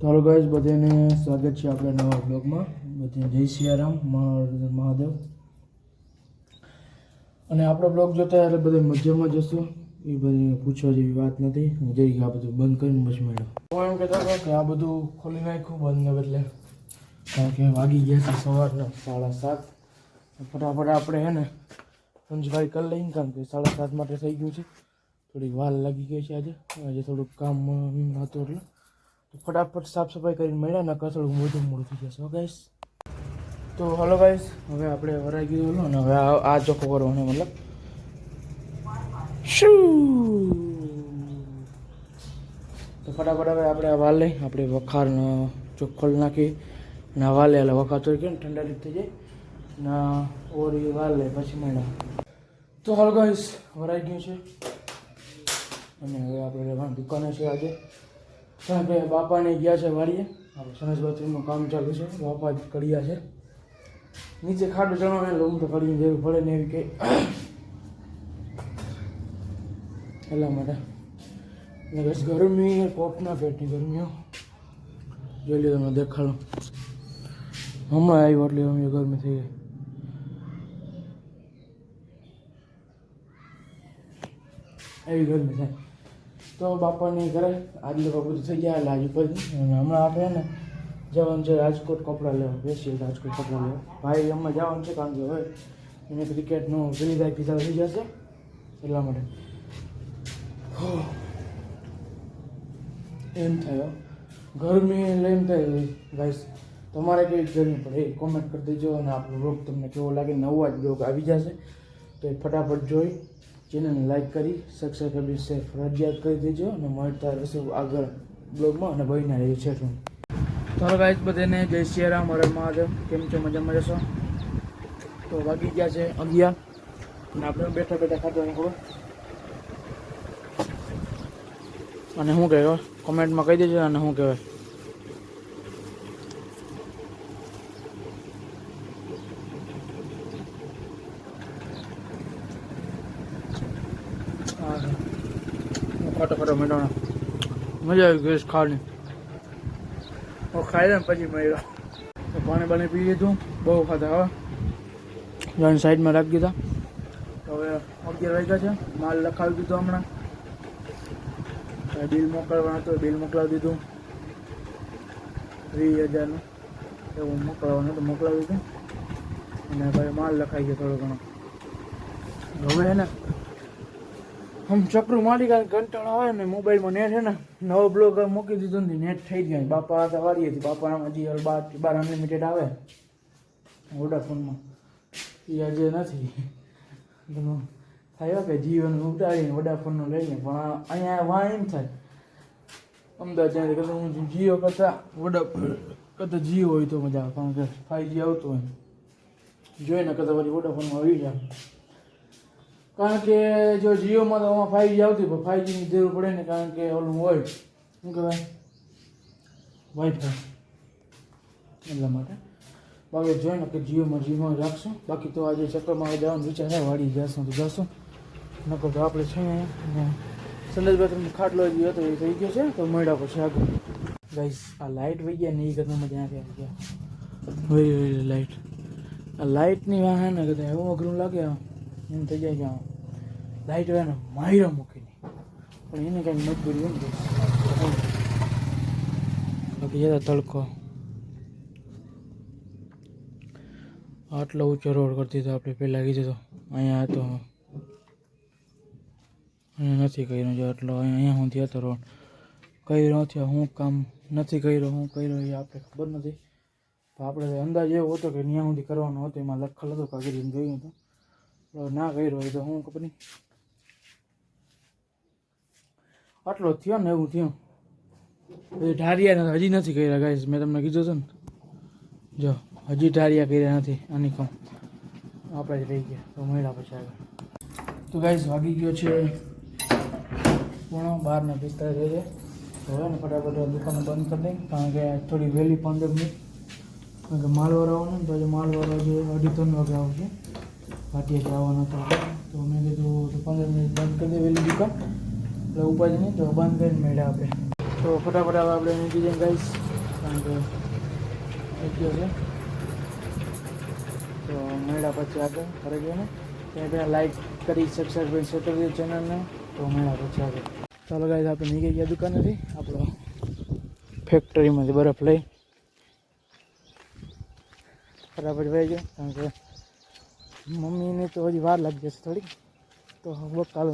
તો ગાઈસ, બધાને સ્વાગત છે આપણા નવા બ્લોગમાં બધે જય સિયારામ મહાદેવ. અને આપણો બ્લોગ જોતા એટલે બધા મજામાં જશું એ બધી પૂછવા જેવી વાત નથી. હું જઈ ગયા બધું બંધ કરીને પછી મેળો હું એમ કહેતો હતો કે આ બધું ખોલી નાખ્યું બંધને બદલે. કારણ કે વાગી ગયા છે સવારના સાડા સાત. ફટાફટ આપણે હે ને પંચભાઈ કરી લઈને, કારણ કે સાડા સાત માટે થઈ ગયું છે. થોડીક વાર લાગી ગઈ છે આજે. આજે થોડુંક કામ હતું એટલે. ફટાફટ સાફ સફાઈ કરીને મળ્યા નકર થોડું મોટું મોડું થઈ જશે. ગાઈસ તો હલો ગાઈસ હવે આપણે વરાઈ ગયું ને હવે આ ચોખ્ખો કરવાનો મતલબ. શું. તો ફટાફટ હવે આપણે આ વાલ લઈ, આપણે વખારનો ચોખ્ખોલ નાખી. અને વાલે એટલે વખાર તો કેમ ઠંડા રીત થઈ જાય? ના ઓરી વાલ લે પછી મળ્યા. તો હાલ ગાઈસ વરાઈ ગયું છે. અને હવે આપણે દુકાને છે આજે. કારણ કે બાપાને ગયા છે વાડીએ. આપણે સરસ બાથરૂમનું કામ ચાલુ છે. બાપા જ કડિયા છે. નીચે ખાડો ચણો ને લૂમ તો કડીને જરૂર પડે ને એવી કે એટલા માટે બસ ગરમી કોપના પેટની ગરમીઓ જોઈ લો તમને દેખાડો. હમણાં આવ્યો એટલે અમે ગરમી થઈ ગઈ. એવી ગરમી થાય. તો બાપાને ઘરે આજે બધું થઈ ગયા પછી અને હમણાં આપણે ને જવાનું છે રાજકોટ કપડાં લેવા, બેસીએ રાજકોટ કપડાં લેવા. ભાઈ અમે જવાનું છે કારણ કે હવે એને ક્રિકેટનો તારીખ ચાલુ થઈ જશે એટલા માટે. એમ થયો ગરમી એટલે એમ થાય ગાઈસ, તમારે કેવી ગરમી પડે? એ કોમેન્ટ કરી દેજો અને આપણો રોગ તમને કેવો લાગે. નવો જ રોગ આવી જશે. તો એ ફટાફટ જોઈ. ચેનલને લાઈક કરી સબસ્ક્રાઈબ કરી, શેર ફરજિયાત કરી દેજો અને મળતા રહેશે આગળ બ્લોગમાં અને ભાઈના રહ્યું છે શું ચાલો ગાઈસ બધાને જય શ્રી રામ હરે મહાદેવ. કેમ છો? મજામાં જશો? તો વાગી ગયા છે અગિયાર. અને આપણે બેઠા બેઠા ખાધવાની ખબર? અને શું કહેવાય? કોમેન્ટમાં કહી દેજો અને શું કહેવાય? ફોટો ખાટો મેળવવાનો. મજા આવી ગઈ ખાવાની. હું ખાઈ લઉં પછી મળ્યો પાણી પાણી પી લીધું, બહુ ખાધા હવે જાણ સાઈડમાં રાખી દીધા. હવે અગિયાર વાગ્યા છે, માલ લખાવી દીધો હમણાં. બિલ મોકલવાનું હતું બિલ મોકલાવી દીધું. વીસ હજારનું. એવું મોકલવાનું હતું, મોકલાવી દીધું. અને ભાઈ માલ લખાઈ ગયો થોડો ઘણો. હવે હે ને આમ ચક્રું મારી કાંઈ કંટાળો આવે ને મોબાઈલમાં નેટ છે ને, નવો બ્લોગ મૂકી દીધો ને નેટ થઈ ગયા. બાપા હતા વાળીએ હતી બાપા હજી હાલ બાર બાર અનલિમિટેડ આવે. વોડાફોનમાં. એ આજે નથી. થાય કે જીવન ઉતારીને વોડાફોનનો લઈને પણ અહીંયા વાં એમ થાય. અમદાવાદ જ્યાં કરતાં હું જીઓ કરતાં વોડાફોન કરતાં જીઓ હોય તો મજા આવે. કારણ કે ફાઈવ આવતું હોય જોઈને કરતાં પછી વોડાફોનમાં આવી જાય. કારણ કે જો જીઓમાં તો આમાં ફાઈવ જી આવતી પણ ફાઈવ જીની જરૂર પડે ને કારણ કે ઓલું હોય, શું કહેવાય? વાઈફાઈ એટલા માટે. બાકી જોઈને કે જીઓમાં જીઓમાં રાખશું. બાકી તો આજે ચક્કરમાં જવાનું વિચાર છે, વાડી જશું તો જશું. નકર તો આપણે છે ને સંદેશ બાથરૂમ ખાટલો જે હતો એ થઈ ગયો છે, તો મળ્યા પછી આગળ. ગાઈસ આ લાઇટ વહી ગયા ને એ કરતાં મજા નથી આવી ગયા. વહી વહી લાઇટ આ લાઇટની વાહ ને કદાચ એવું અઘરું લાગે આમ. એમ થઈ જાય કે આમ લાઇટ હોય ને માયરા મૂકીને. પણ એને કંઈક મજબૂરી હોય ને guys. બાકી જતા તડકો. આટલો ઊંચો રોડ કરતી તો આપણે પહેલાં કીધું તો અહીંયા હતો. અહીંયા નથી કર્યો જો આટલો. અહીંયા સુધી હતો રોડ. કર્યો નથી. હું કામ નથી કર્યો. હું કર્યો એ આપણે ખબર નથી. તો આપણે અંદાજ એવો હતો કે ત્યાં સુધી કરવાનો હતો. એમાં લખેલ હતો કાગળિયું જોયું હતું. તો ના કર્યો હોય તો હું ખબર નહીં. આટલો થયો ને એવું થયું. પછી ઢારિયા હજી નથી કર્યા ગાઈસ મેં તમને કીધું હતું ને. જો, હજી ઢારિયા કર્યા નથી. આની કહું. આપણે જ રહી ગયા. તો મળ્યા પછી આગળ. તો ગાઈસ વાગી ગયો છે પોણો, બાર ને પિસ્તાલીસ છે તો હવે ને ફટાફટ દુકાન બંધ કરી દઈ કારણ કે થોડી વહેલી પંદર મિનિટ કારણ કે માલવાળો આવવાનો ને તો આજે માલવાળો જે અઢી, ત્રણ વાગે આવશે ભાટિયા જવાનો હતો. તો મેં કીધું, તો પંદર મિનિટ બંધ કરી દે વહેલી દુકાન. એટલે ઉપાજ નહીં, તો બંધ કરીને મળ્યા આપણે તો ફટાફટ હવે આપણે નીકળી ડિઝાઇન ગાઈશ કારણ કે છે. તો મળ્યા પછી આગળ ફરી ગયો ને. ત્યાં પહેલાં લાઈક કરી સબસ્ક્રાઈબ કરી દે ચેનલને તો મળ્યા પછી આગળ. ચાલો ગાઈશ આપણે નીકળી ગયા દુકાનેથી. આપણો ફેક્ટરીમાંથી બરફ લઈ. ફટાફટ વહી ગયો. કારણ કે મમ્મીને તો હજી વાર લાગી જશે થોડીક. તો હવે કાલ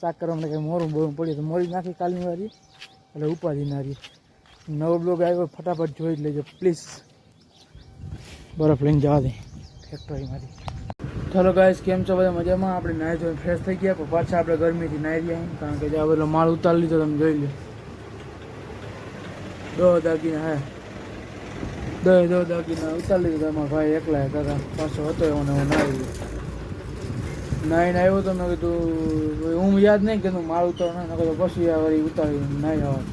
શાક કરવા માટે મોરું બોરું પડ્યું તો મોરી નાખી કાલની વારી. એટલે ઉપાધિ ના રહી નવો બ્લોગ આવ્યો ફટાફટ જોઈ જ લેજો, પ્લીઝ. બરફ લઈને જવા દે ફેક્ટરીમાંથી. ચાલો ગાઈસ કેમ છો બધા? મજામાં? આપણે નાહી ધોઈને ફ્રેશ થઈ ગયા, પણ પાછા આપણે ગરમીથી નાહી રહ્યા કારણ કે જે બધો માલ ઉતારી લીધો, તમે જોઈ લો દો દાગીના હે. દો દો દાગીના ઉતારી લીધો. મારા ભાઈ એકલા કાકા પાછો હતો એવો ને હું નાહી નાઈને આવ્યો તો મેં કીધું હું યાદ નહીં કીધું, માલ ઉતાર ના. કીધું પછી વળી ઉતારી નાહી ગયું.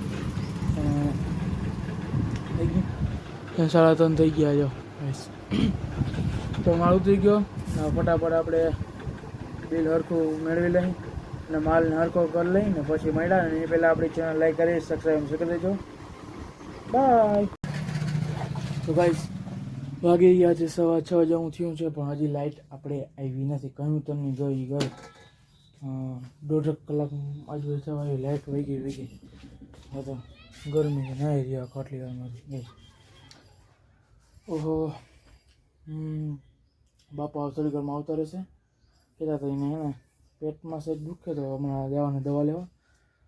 સાડા ત્રણ થઈ ગયા જો. તો માલ ઉતરી ગયો. ફટાફટ આપણે બિલ હરખું મેળવી લઈ અને માલને હરખો કરી લઈ ને પછી મળ્યા. ને એ પહેલાં આપણી ચેનલ લાઈક કરી સબસ્ક્રાઈબ કરી દેજો. બાય તો ભાઈ વાગી ગયા છે સવા છ જેવું થયું છે, પણ હજી લાઇટ આપણે આવી નથી. કહ્યું તમને જોઈ ગઈ દોઢ કલાક આજુબાજુ થવા લાઇટ વહી ગઈ વહી ગઈ તો ગરમી નાહી રહ્યા ખાટલી વારમાંથી ગઈ ઓહો. બાપા અવતરી ઘરમાં આવતા રહેશે. કહેતા હતા એને એને પેટમાં સહેજ દુખે તો હમણાં જવાને દવા લેવા.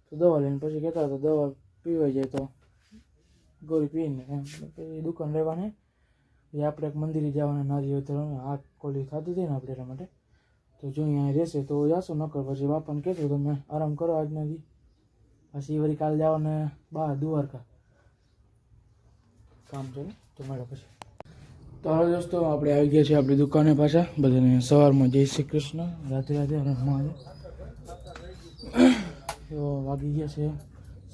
તો દવા લઈને પછી કહેતા હતા, દવા પીવાઈ જાય તો ગોળી પીને એમ. પછી દુકાન રહેવાની, એ આપણે એક મંદિરે જવાના નારિયેળ તો આગ કોલી ખાધું હતી ને આપણે એટલા માટે. તો જો અહીંયા રહેશે તો જાશો, નકર પછી બાપાને કહેશો તમે આરામ કરો આજના દી. પછી વળી કાલે જવાને બહાર દ્વારકા. કામ છે ને, તો મળે પછી. તો હવે દોસ્તો, આપણે આવી ગયા છીએ આપણી દુકાને પાછા. બધાને સવારમાં જય શ્રી કૃષ્ણ. રાધે રાધે અને મહાદેવ તો વાગી ગયા છે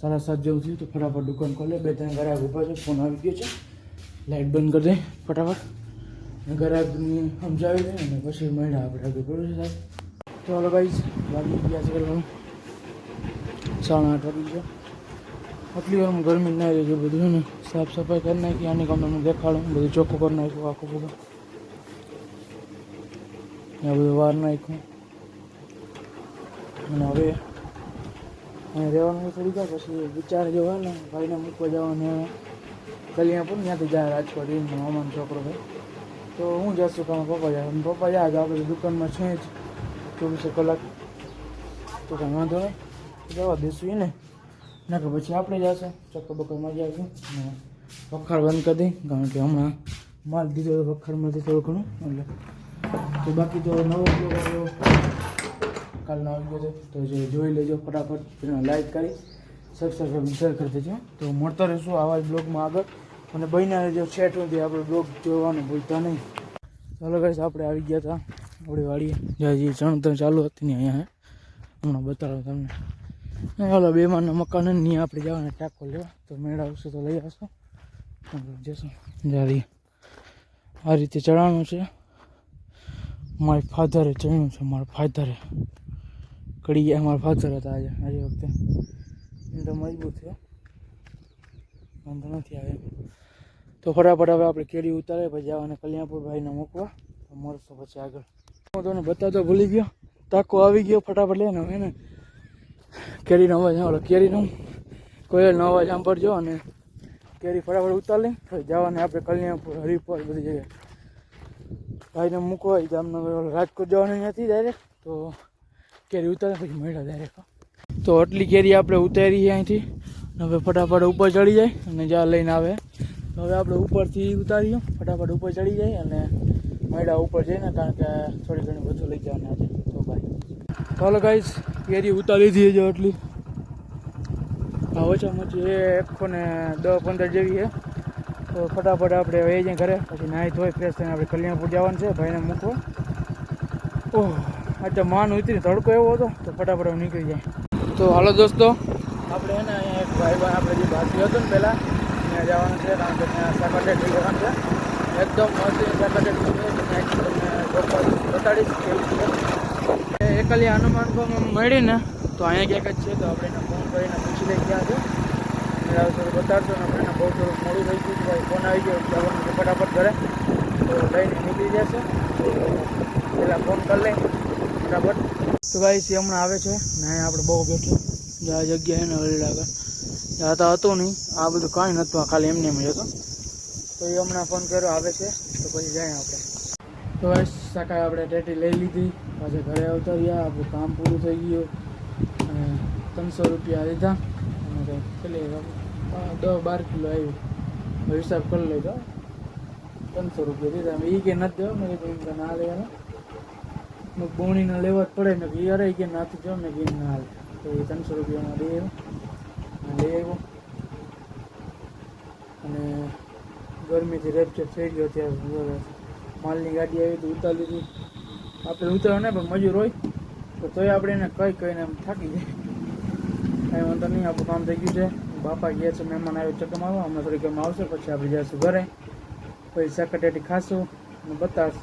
સાડા સાત જેવું થયું તો ફટાફટ દુકાન ખોલે બે ત્રણ ઘરે ઊભા છે. ફોન આવી ગયો છે. લાઇટ બંધ કરી દે ફટાફટ. અને સમજાવી દે અને પછી મળ્યા આપણે આગળ. બરોબર છે સાહેબ? ચાલો ભાઈ લાગી ગયા છે કરવાનું સાડા આઠ વાગી ગયા. આટલી વાર ગરમી ના રહી છે બધું ને? સાફ સફાઈ કરી નાખી, આની કામ તમને દેખાડું. બધું ચોખ્ખું કરી નાખ્યું, આખું બધું. આ બધું વાર નાખ્યું. અને હવે અહીંયા રહેવાનું થોડી જાય પછી વિચાર જો હોય ને, ભાઈને મૂકવા જવાનું કલ્યાણપુર, ત્યાંથી જાય રાજકોટ, એમ મામાનો છોકરો ભાઈ તો હું જશું કામ પપ્પા જાય. પપ્પા જાય, તો આપણે દુકાનમાં છે જ ચોવીસો કલાક. તો કાંઈ વાંધો નહીં. જવા દઈશું એને. ના કે પછી આપણે જશે. ચક્કર બક્કર આવીશું. ને વખાર બંધ કરી દઈ, કારણ કે હમણાં માલ દીધો વખારમાંથી થોડું ઘણું. એટલે તો બાકી તો નવો કાલનો આવી ગયો છે. તો જે જોઈ લેજો ફટાફટ. લાઈક કરી સબસ્ક્રાઈબ શેર કરી દેજો. તો મળતા રહીશું આવા જ બ્લોગમાં આગળ. અને બહીના રહેજો છેટ સુધી આપણે બ્લોગ જોવાનું ભૂલતા નહીં. ચાલો ગાઈસ આપણે આવી ગયા હતા. આપણી વાડીએ. જ્યાં જે, ચણતર ચાલુ હતી ને અહીંયા. હમણાં બતાવો તમને. ઓલા બેમાનના મકાન નહીં આપણે જવાના ટાંકો લેવા. તો મેળ આવશે તો લઈ આવશો. જશું. જારી આ રીતે ચડાવવાનું છે. મારી ફાધરે ચડ્યું છે, મારા ફાધરે કડી ગયા અમારા ફાધર હતા આજે આજે વખતે. એમ તો મજબૂત થયો વાંધો નથી આવે. તો ફટાફટ હવે આપણે કેરી ઉતારે પછી જવાના કલ્યાણપુર ભાઈને મૂકવા. તો મળશો પછી આગળ. હું તમને બતાવતો ભૂલી ગયો. તાકો આવી ગયો, ફટાફટ લઈને હવે ને. કેરીનો અવાજ સાંભળો, કેરીનો. કોયલનો અવાજ સાંભળજો અને કેરી ફટાફટ ઉતારી પછી જવાને આપણે કલ્યાણપુર હરિપુર બધી જગ્યાએ. ભાઈને મૂકવા જામનગર રાજકોટ જવાનું નથી ડાયરેક્ટ તો કેરી ઉતારે પછી મળ્યા ડાયરેક્ટ તો આટલી કેરી આપણે ઉતારી અહીંથી. હવે ફટાફટ ઉપર ચડી જાય અને જ્યાં લઈને આવે. હવે આપણે ઉપરથી ઉતારીએ. ફટાફટ ઉપર ચડી જાય અને મળ્યા ઉપર જઈને કારણ કે થોડી ઘણી વધુ લઈ જવાના છે. તો ભાઈ ચાલો ગાઈશ કેરી ઉતારી દીધી છે આટલી. આ ઓછામાં ઓછી એકસો ને દસ પંદર જેવી છે. તો ફટાફટ આપણે એ જઈએ ઘરે. પછી નાહી ધોઈ ફ્રેશ થઈને આપણે કલ્યાણપુર જવાનું છે. ભાઈને મૂકવા. ઓહ. આજે માન ઉતરી તડકો એવો હતો તો ફટાફટ હવે નીકળી જાય. તો હાલો દોસ્તો. આપણે એને અહીંયા એક ભાઈ ભાઈ આપણે જે બાકી હતો ને પહેલાં ત્યાં જવાનું છે કારણ કે ત્યાં સાકરટેટ લેવાનું છે. એકદમ મસ્ત સાકરટેટ છે ત્યાં તમને ચોક્કસ બતાડીશ કેવું છે. એ એકલી હનુમાન મળી ને તો અહીંયા ક્યાંક જ છે તો આપણે એને ફોન કરીને પૂછી લઈ ગયા છે. અને મેળ આવશે તો બતાડશો ને મને બહુ થોડુંક મોડું થઈ ગયું છે ભાઈ ફોન આવી ગયો જવાનું છે ફટાફટ ઘરે. તો લઈને નીકળી જશે. તો પહેલાં ફોન કરી લઈ ફટાફટ તો ભાઈ સી હમણાં આવે છે ને આપણે બહુ બેઠું. આ જગ્યા એને ત્યાં તો હતું નહીં. આ બધું કાંઈ નહોતું. ખાલી એમને એમ હતું. તો એ હમણાં ફોન કર્યો, આવે છે. તો પછી જાય આપણે. તો ભાઈ સકાળે આપણે ટેટી લઈ લીધી. પાછા ઘરે આવતા રહ્યા આપણું કામ પૂરું થઈ ગયું. અને ત્રણસો રૂપિયા લીધા. અને કેટલી દસ બાર કિલો આવ્યું હિસાબ કરી લીધો ત્રણસો રૂપિયા દીધા એ કે નથી દેવા. મને ના લેવાના. બોણીને લેવા જ પડે ને કે અરે કે નાથી જો ને કીધું ના હાલે. તો એ ત્રણસો રૂપિયામાં લઈ આવ્યો. લઈ આવ્યો. અને ગરમીથી રેપચેપ થઈ ગયો ત્યારે માલની ગાડી આવી તો ઉતારી લીધી. આપણે ઉતારો ને પણ મજૂર હોય. તો તોય આપણે એને કઈ કહીને એમ થાકી જાય. કાંઈ વાંધો નહીં, આપણું કામ થઈ ગયું છે. બાપા ગયા છે, મહેમાન આવ્યો ચક્કર મારવા હમણાં થોડીક વાર આવશે, પછી આપણે જઈશું ઘરે. પછી શાકટેટી ખાશું અને બતાવશું.